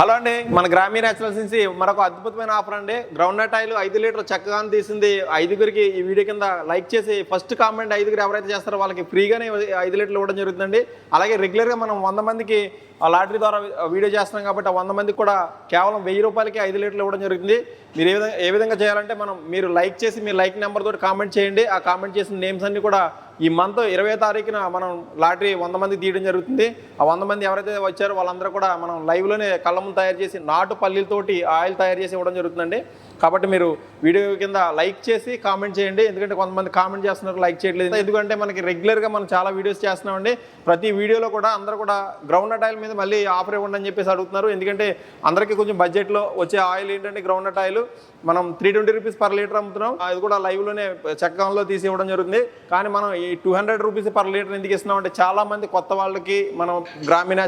Hello అండి మన గ్రామీణ న్యాచురల్స్ నుంచి మరొక అద్భుతమైన ఆఫర్ అండి. గ్రౌండ్ నట్ ఆయిల్ ఐదు లీటర్ చక్కగా తీసింది. ఐదుగురికి ఈ వీడియో కింద లైక్ చేసి ఫస్ట్ కామెంట్ ఐదుగురు ఎవరైతే చేస్తారో వాళ్ళకి ఫ్రీగానే ఐదు లీటర్లు ఇవ్వడం జరుగుతుందండి. అలాగే రెగ్యులర్గా మనం వంద మందికి ఆ లాటరీ ద్వారా వీడియో చేస్తున్నాం కాబట్టి ఆ వంద మందికి కూడా కేవలం వెయ్యి రూపాయలకి ఐదు లీటర్లు ఇవ్వడం జరుగుతుంది. మీరు ఏ విధంగా ఏ విధంగా చేయాలంటే మనం మీరు లైక్ చేసి మీ లైక్ నెంబర్ తోటి కామెంట్ చేయండి. ఆ కామెంట్ చేసిన నేమ్స్ అన్ని కూడా ఈ మంత్ ఇరవై తారీఖున మనం లాటరీ వంద మంది తీయడం జరుగుతుంది. ఆ వంద మంది ఎవరైతే వచ్చారో వాళ్ళందరూ కూడా మనం లైవ్లోనే కళ్ళ ముందు తయారు చేసి నాటు పల్లీలతోటి ఆయిల్ తయారు చేసి ఇవ్వడం జరుగుతుందండి. కాబట్టి మీరు వీడియో కింద లైక్ చేసి కామెంట్ చేయండి. ఎందుకంటే కొంతమంది కామెంట్ చేస్తున్నారు లైక్ చేయట్లేదు. ఎందుకంటే మనకి రెగ్యులర్గా మనం చాలా వీడియోస్ చేస్తున్నామండి. ప్రతి వీడియోలో కూడా అందరూ కూడా గ్రౌండ్ నట్ ఆయిల్ మీద మళ్ళీ ఆఫర్ ఇవ్వండి అని చెప్పేసి అడుగుతున్నారు. ఎందుకంటే అందరికీ కొంచెం బడ్జెట్లో వచ్చే ఆయిల్ ఏంటంటే గ్రౌండ్ నట్ ఆయిల్ మనం three twenty rupees per litre అమ్ముతున్నాం. అది కూడా లైవ్లోనే చక్కంలో తీసి ఇవ్వడం జరుగుతుంది. కానీ మనం ఈ two hundred rupees per litre ఎందుకు ఇస్తున్నాం అంటే చాలా మంది కొత్త వాళ్ళకి మనం గ్రామీణ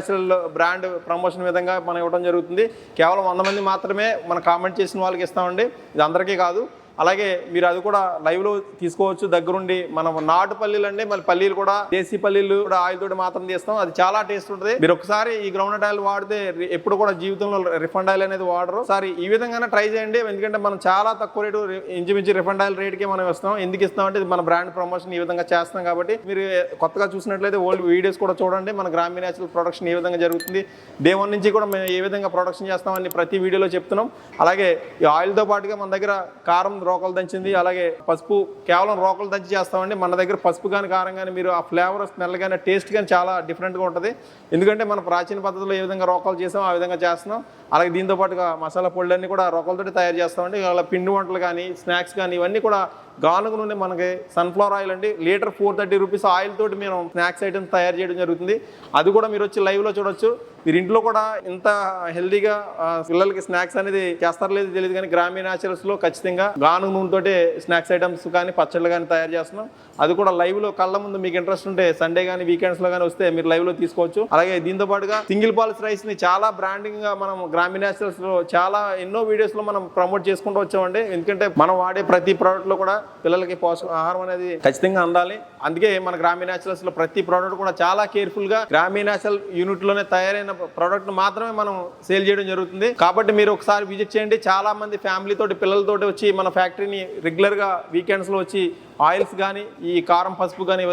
బ్రాండ్ ప్రమోషన్ విధంగా మనం ఇవ్వడం జరుగుతుంది. కేవలం వంద మంది మాత్రమే మనం కామెంట్ చేసిన వాళ్ళకి ఇస్తామండి. ఇది అందరికీ కాదు. అలాగే మీరు అది కూడా లైవ్లో తీసుకోవచ్చు. దగ్గరుండి మనం నాటు పల్లీలు అండి మళ్ళీ పల్లీలు కూడా దేశీ పల్లీలు కూడా ఆయిల్ తోటి మాత్రం తీస్తాం. అది చాలా టేస్ట్ ఉంటుంది. మీరు ఒకసారి ఈ గ్రౌండ్ ఆయిల్ వాడితే ఎప్పుడు కూడా జీవితంలో రిఫండ్ ఆయిల్ అనేది వాడరు. సారి ఈ విధంగానే ట్రై చేయండి. ఎందుకంటే మనం చాలా తక్కువ రేటు రి- ఇంచుమించు రిఫండ్ ఆయిల్ రేట్కే మనం ఇస్తాం ఎందుకు ఇస్తాం అంటే మన బ్రాండ్ ప్రమోషన్ ఈ విధంగా చేస్తాం కాబట్టి. మీరు కొత్తగా చూసినట్లయితే ఓల్డ్ వీడియోస్ కూడా చూడండి. మన గ్రామీణ న్యాచురల్ ప్రొడక్షన్ ఏ విధంగా జరుగుతుంది. డే నుంచి కూడా మేము ఏ విధంగా ప్రొడక్షన్ చేస్తామని ప్రతి వీడియోలో చెప్తున్నాం. అలాగే ఈ ఆయిల్తో పాటుగా మన దగ్గర కారం రోకలు దంచింది అలాగే పసుపు కేవలం రోకలు దంచి చేస్తామండి. మన దగ్గర పసుపు కానీ కారం కానీ మీరు ఆ ఫ్లేవర్ స్మెల్ కానీ టేస్ట్ కానీ చాలా డిఫరెంట్గా ఉంటుంది. ఎందుకంటే మన ప్రాచీన పద్ధతిలో ఏ విధంగా రోకలు చేసాం ఆ విధంగా చేస్తున్నాం. అలాగే దీంతో పాటుగా మసాలా పొళ్ళన్నీ కూడా రోకలతోటి తయారు చేస్తామండి. అలా పిండి వంటలు కానీ స్నాక్స్ కానీ ఇవన్నీ కూడా గానుగ నుండి మనకి సన్ఫ్లవర్ ఆయిల్ అండి. Litre four thirty rupees oil తోటి మేము స్నాక్స్ ఐటమ్స్ తయారు చేయడం జరుగుతుంది. అది కూడా మీరు వచ్చి లైవ్లో చూడొచ్చు. మీరు ఇంట్లో కూడా ఇంత హెల్దీగా పిల్లలకి స్నాక్స్ అనేది చేస్తారో లేదు తెలియదు కానీ గ్రామీణ న్యాచురల్స్లో ఖచ్చితంగా గానుగ నూనెతోటి స్నాక్స్ ఐటమ్స్ కానీ పచ్చళ్ళు కానీ తయారు చేస్తున్నాం. అది కూడా లైవ్లో కళ్ళ ముందు మీకు ఇంట్రెస్ట్ ఉంటే సండే కానీ వీకెండ్స్లో కానీ వస్తే మీరు లైవ్లో తీసుకోవచ్చు. అలాగే దీంతో పాటుగా సింగిల్ పాలిస్ రైస్ని చాలా బ్రాండింగ్గా మనం గ్రామీణ న్యాచురల్స్లో చాలా ఎన్నో వీడియోస్లో మనం ప్రమోట్ చేసుకుంటూ వచ్చామండి. ఎందుకంటే మనం వాడే ప్రతి ప్రోడక్ట్లో కూడా పిల్లలకి పోషక ఆహారం అనేది ఖచ్చితంగా అందాలి. అందుకే మన గ్రామీణ న్యాచురల్స్లో ప్రతి ప్రోడక్ట్ కూడా చాలా కేర్ఫుల్గా గ్రామీణ న్యాచురల్ యూనిట్లోనే తయారైన ప్రోడక్ట్ మాత్రమే మనం సేల్ చేయడం జరుగుతుంది. కాబట్టి మీరు ఒకసారి విజిట్ చేయండి. చాలా మంది ఫ్యామిలీ తోటి పిల్లలతోటి వచ్చి మన ఫ్యాక్టరీని రెగ్యులర్గా వీకెండ్స్లో వచ్చి ఆయిల్స్ కానీ ఈ కారం పసుపు కానీ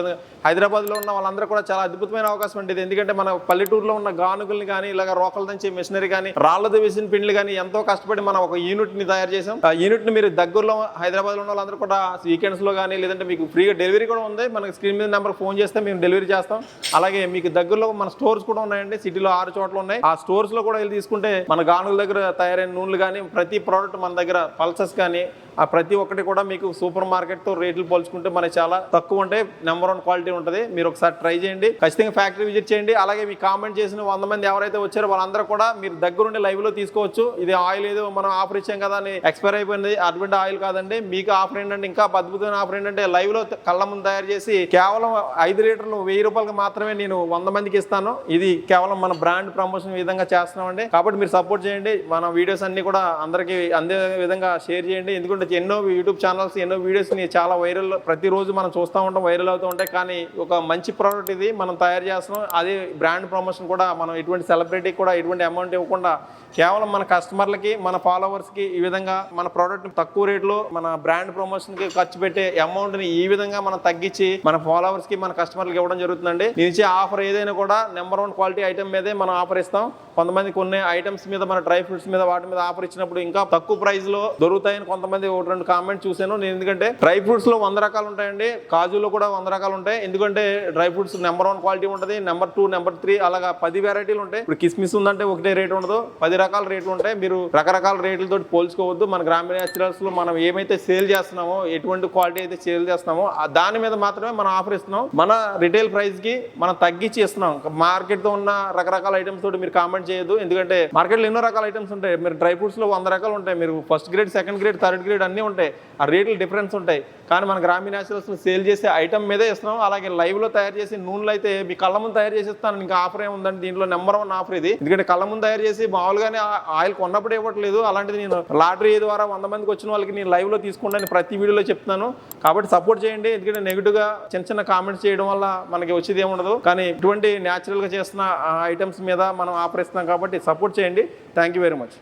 హైదరాబాద్లో ఉన్న వాళ్ళందరూ కూడా చాలా అద్భుతమైన అవకాశం ఉండేది. ఎందుకంటే మన పల్లెటూరులో ఉన్న గానుగుల్ని కానీ ఇలాగ రోకల దంచే మిషనరీ కానీ రాళ్ళతో వేసిన పిండ్లు కానీ ఎంతో కష్టపడి మనం ఒక యూనిట్ని తయారు చేసాం ఆ యూనిట్ని మీరు దగ్గరలో హైదరాబాద్లో ఉన్న వాళ్ళందరూ కూడా వీకెండ్స్లో కానీ లేదంటే మీకు ఫ్రీగా డెలివరీ కూడా ఉంది. మనకి స్క్రీన్ మీద నెంబర్ ఫోన్ చేస్తే మేము డెలివరీ చేస్తాం. అలాగే మీకు దగ్గరలో మన స్టోర్స్ కూడా ఉన్నాయండి. సిటీలో ఆరు చోట్ల ఉన్నాయి. ఆ స్టోర్స్లో కూడా వెళ్ళి తీసుకుంటే మన గానుగుల దగ్గర తయారైన నూనెలు కానీ ప్రతి ప్రోడక్ట్ మన దగ్గర పల్సెస్ కానీ ఆ ప్రతి ఒక్కటి కూడా మీకు సూపర్ మార్కెట్తో రేట్లు పోల్చుకుంటే మనకి చాలా తక్కువ ఉంటాయి. నెంబర్ వన్ క్వాలిటీ ఉంటుంది. మీరు ఒకసారి ట్రై చేయండి. ఖచ్చితంగా ఫ్యాక్టరీ విజిట్ చేయండి. అలాగే మీ కామెంట్ చేసిన వంద మంది ఎవరైతే వచ్చారో వాళ్ళందరూ కూడా మీరు దగ్గరుండి లైవ్లో తీసుకోవచ్చు. ఇది ఆయిల్ ఏదో మనం ఆఫర్ ఇచ్చాం కదా అని ఎక్స్పైర్ అయిపోయింది. అటువంటి ఆయిల్ కాదండి. మీకు ఆఫర్ ఏంటంటే ఇంకా అద్భుతమైన ఆఫర్ ఏంటంటే లైవ్లో కళ్ళ ముందు తయారు చేసి కేవలం ఐదు లీటర్లు వెయ్యి రూపాయలకి మాత్రమే నేను వంద మందికి ఇస్తాను. ఇది కేవలం మన బ్రాండ్ ప్రమోషన్ విధంగా చేస్తున్నామండి. కాబట్టి మీరు సపోర్ట్ చేయండి. మన వీడియోస్ అన్ని కూడా అందరికీ అందే విధంగా షేర్ చేయండి. ఎందుకంటే ఎన్నో యూట్యూబ్ ఛానల్స్ ఎన్నో వీడియోస్ చాలా వైరల్ ప్రతిరోజు మనం చూస్తూ ఉంటాం వైరల్ అవుతూ ఉంటాయి. కానీ ఒక మంచి ప్రోడక్ట్ ఇది మనం తయారు చేస్తున్నాం. అదే బ్రాండ్ ప్రమోషన్ కూడా మనం ఎటువంటి సెలబ్రిటీకి కూడా ఎటువంటి అమౌంట్ ఇవ్వకుండా కేవలం మన కస్టమర్లకి మన ఫాలోవర్స్కి ఈ విధంగా మన ప్రోడక్ట్ తక్కువ రేట్లో మన బ్రాండ్ ప్రమోషన్కి ఖర్చు పెట్టే అమౌంట్ని ఈ విధంగా మనం తగ్గించి మన ఫాలోవర్స్కి మన కస్టమర్లకి ఇవ్వడం జరుగుతుందండి. నేను ఆఫర్ ఏదైనా కూడా నెంబర్ వన్ క్వాలిటీ ఐటమ్ మీదే మనం ఆఫర్ ఇస్తాం. కొంతమంది కొన్ని ఐటమ్స్ మీద మన డ్రై ఫ్రూట్స్ మీద వాటి మీద ఆఫర్ ఇచ్చినప్పుడు ఇంకా తక్కువ ప్రైస్లో దొరుకుతాయని కొంతమంది ఒక రెండు కామెంట్ చూశాను. నేను ఎందుకంటే డ్రై ఫ్రూట్స్లో వంద రకాలు ఉంటాయండి. కాజులో కూడా వంద రకాలు ఉంటాయి. ఎందుకంటే dry fruits number one quality ఉంటుంది నెంబర్ టూ నెంబర్ త్రీ అలాగా పది వెరైటీలు ఉంటాయి. ఇప్పుడు కిస్మిస్ ఉందంటే ఒకటే రేట్ ఉండదు. పది రకాల రేట్లు ఉంటాయి. మీరు రకరకాల రేట్లతో పోల్చుకోవద్దు. మన గ్రామీణ న్యాచురల్స్లో మనం ఏమైతే సేల్ చేస్తున్నామో ఎటువంటి క్వాలిటీ అయితే సేల్ చేస్తున్నామో దాని మీద మాత్రమే మనం ఆఫర్ ఇస్తున్నాం. మన రిటైల్ ప్రైస్కి మనం తగ్గించి ఇస్తున్నాం. మార్కెట్తో ఉన్న రకరకాల ఐటమ్స్ తోటి మీరు కామెంట్ చేయదు ఎందుకంటే మార్కెట్లో ఎన్నో రకాల ఐటమ్స్ ఉంటాయి. మీరు డ్రై ఫ్రూట్స్లో వంద రకాలు ఉంటాయి. మీరు first grade second grade third grade అన్నీ ఉంటాయి. ఆ రేట్లు డిఫరెన్స్ ఉంటాయి. కానీ మన గ్రామీణ న్యాచురల్స్ సేల్ చేసే ఐటమ్ మీదే ఇస్తున్నాం. అలాగే లైవ్లో తయారు చేసి నూనెలు అయితే మీ కళ్ళ ముందు తయారు చేసి ఇస్తాను ఇంకా ఆఫర్ ఏముందండి దీంట్లో నెంబర్ వన్ ఆఫర్ ఇది. ఎందుకంటే కళ్ళ ముందు తయారు చేసి మామూలుగానే ఆయిల్ కొన్నప్పుడు ఇవ్వట్లేదు. అలాంటిది నేను లాటరీ ద్వారా వంద మందికి వచ్చిన వాళ్ళకి నేను లైవ్లో తీసుకుంటాను ప్రతి వీడియోలో చెప్తున్నాను. కాబట్టి సపోర్ట్ చేయండి. ఎందుకంటే నెగిటివ్గా చిన్న చిన్న కామెంట్స్ చేయడం వల్ల మనకి వచ్చేది ఏముండదు కానీ ఇటువంటి న్యాచురల్గా చేస్తున్న ఐటమ్స్ మీద మనం ఆఫర్ ఇస్తున్నాం కాబట్టి సపోర్ట్ చేయండి. Thank you very much